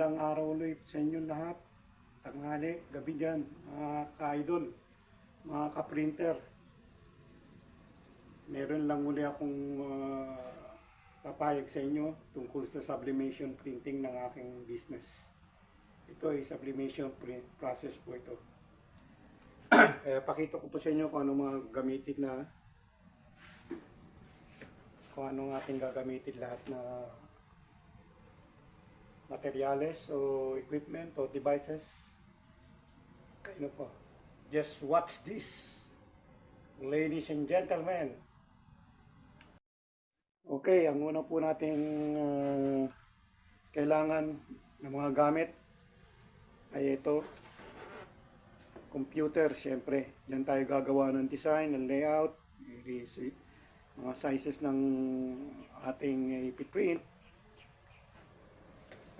Magandang araw ulit sa inyo lahat. Tanghali, gabi dyan, mga ka-idol, mga ka-printer. Meron lang uli akong ah, papayag sa inyo tungkol sa sublimation printing ng aking business. Ito ay sublimation print process po ito. Kaya pakita ko po sa inyo kung ano mga gamitin na kung anong ating gagamitin lahat na materials o equipment o devices. Kaino po. Just watch this. Ladies and gentlemen. Okay, ang una po nating uh, kailangan ng mga gamit ay ito. Computer, syempre. Diyan tayo gagawa ng design, ng layout, i- mga sizes ng ating ipiprint.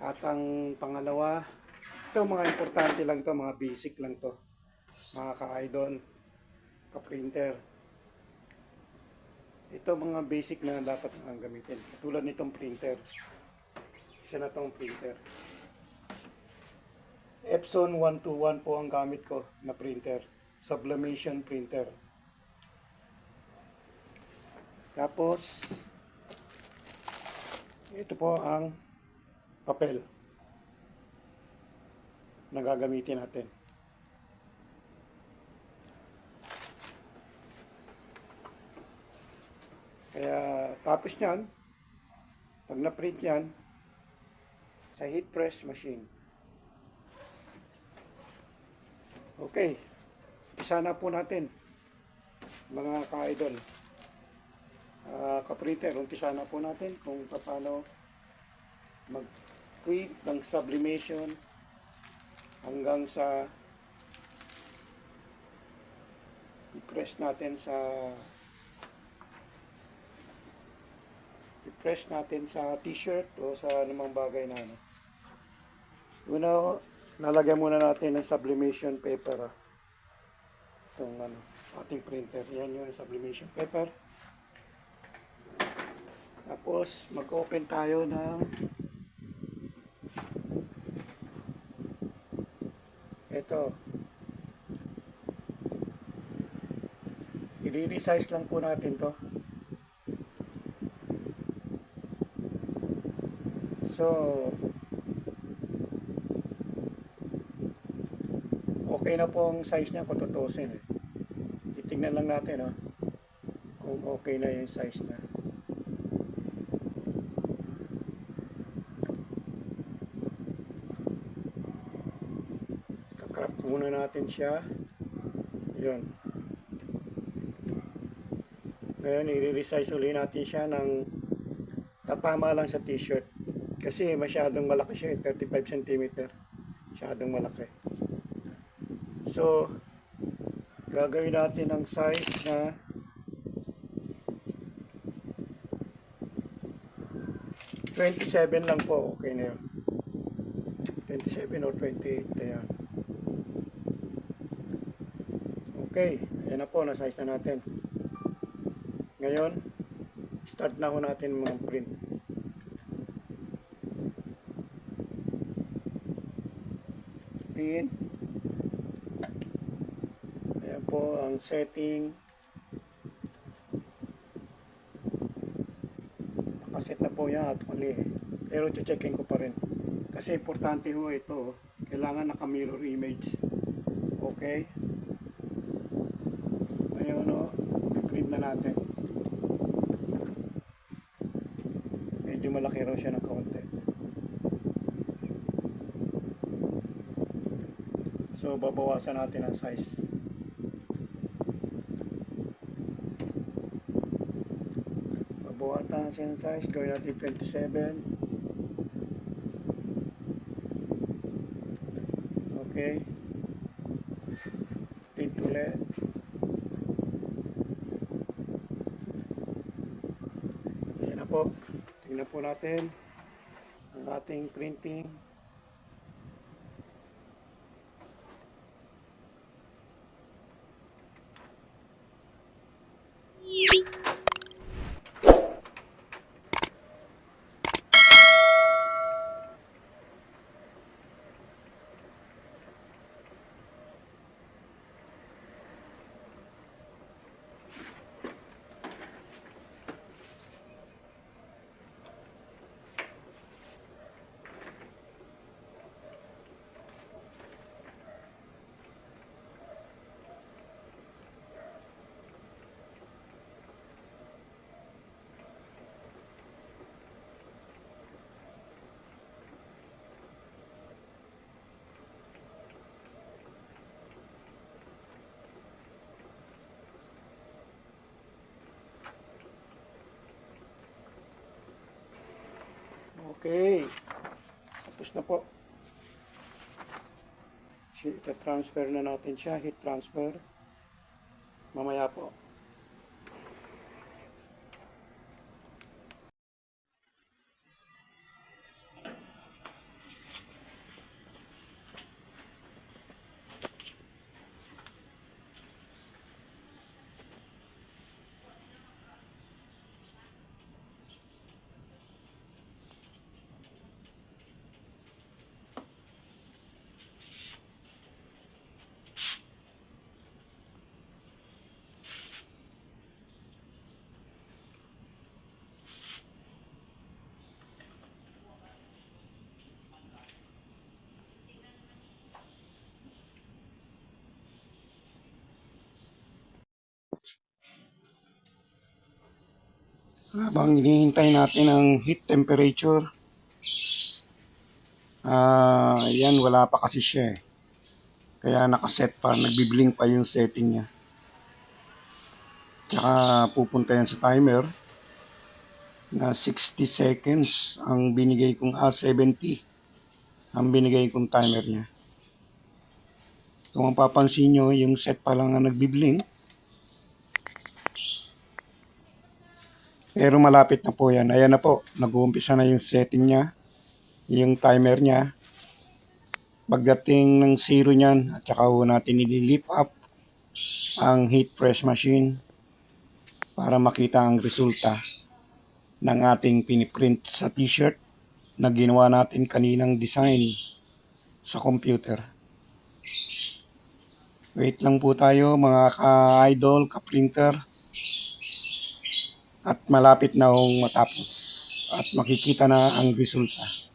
At ang pangalawa, ito mga importante lang to, mga basic lang to. Mga ka-idol, ka-printer. Ito mga basic na dapat ang gamitin. Tulad nitong printer. Isa na tong printer. Epson 121 po ang gamit ko na printer. Sublimation printer. Tapos, ito po ang papel na gagamitin natin. Kaya tapos niyan, pag na-print yan, sa heat press machine. Okay, isa na po natin, mga ka-idol. Ah, ka-printer, umpisa na po natin kung paano mag-print ng sublimation hanggang sa i-press natin sa i-press natin sa t-shirt o sa anumang bagay na ano. Una, nalagyan muna natin ng sublimation paper. ah. Itong ano, ating printer. Yan yung sublimation paper. Tapos, mag-open tayo ng ito. I-resize lang po natin to. So, okay na po ang size niya kung tutusin eh. Titingnan lang natin oh, kung okay na yung size na. Muna natin siya. Yun. Ngayon, i-resize uli natin siya ng tatama lang sa t-shirt. Kasi masyadong malaki siya, eh, 35 cm. Masyadong malaki. So, gagawin natin ng size na Twenty-seven lang po, okay na yun. 27 or 28, ayan. Okay, ayan na po, na-size na natin. Ngayon, start na ho natin mga print. Print. Ayan po ang setting. Nakaset na po yan actually. Pero checkin ko pa rin. Kasi importante ho ito. oh. Kailangan naka-mirror image. Okay? Ayun o. print na natin. Medyo malaki raw siya ng kaunti. So, babawasan natin ang size. Babawasan natin ang size. Gawin natin 27. Okay. Print ulit. Ayan na po. Tingnan po natin ang ating printing. Okay. Tapos na po. Ita-transfer na natin siya. Heat transfer. Mamaya po. Habang hinihintay natin ang heat temperature, ah yan, wala pa kasi siya eh. Kaya nakaset pa, nagbiblink pa yung setting niya. Tsaka pupunta yan sa timer na 60 seconds ang binigay kong, ah, 70 ang binigay kong timer niya. Kung mapapansin nyo, yung set pa lang ang nagbiblink. Pero malapit na po yan. Ayan na po. Nag-uumpisa na yung setting niya. Yung timer niya. Pagdating ng zero niyan, at saka ho natin nililip up ang heat press machine para makita ang resulta ng ating piniprint sa t-shirt na ginawa natin kaninang design sa computer. Wait lang po tayo mga ka-idol, ka-printer. At malapit na hong matapos. At makikita na ang resulta.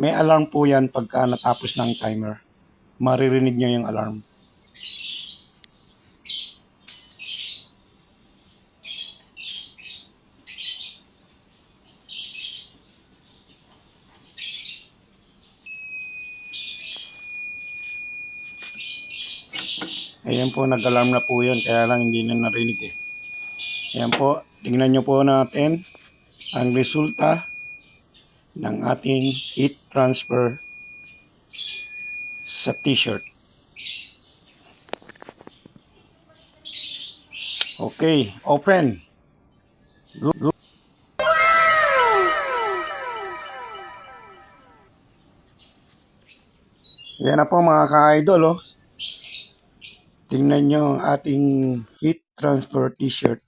May alarm po yan pagka natapos ng timer. Maririnig nyo yung alarm. Ayan po, nag-alarm na po yun. Kaya lang hindi na narinig eh. Ayan po, tingnan nyo po natin ang resulta ng ating heat transfer sa t-shirt. Okay, open. Good, good. Yan na po mga ka-idol, oh. Tingnan nyo ang ating heat transfer t-shirt.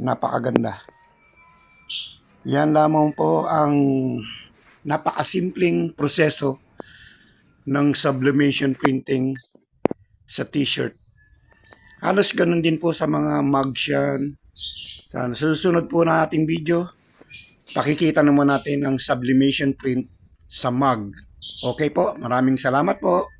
Napakaganda. Yan lamang po ang napakasimpleng proseso ng sublimation printing sa t-shirt. Halos ganun din po sa mga mugs yan. Sa susunod po na ating video, pakikita naman natin ang sublimation print sa mug. Okay po, maraming salamat po.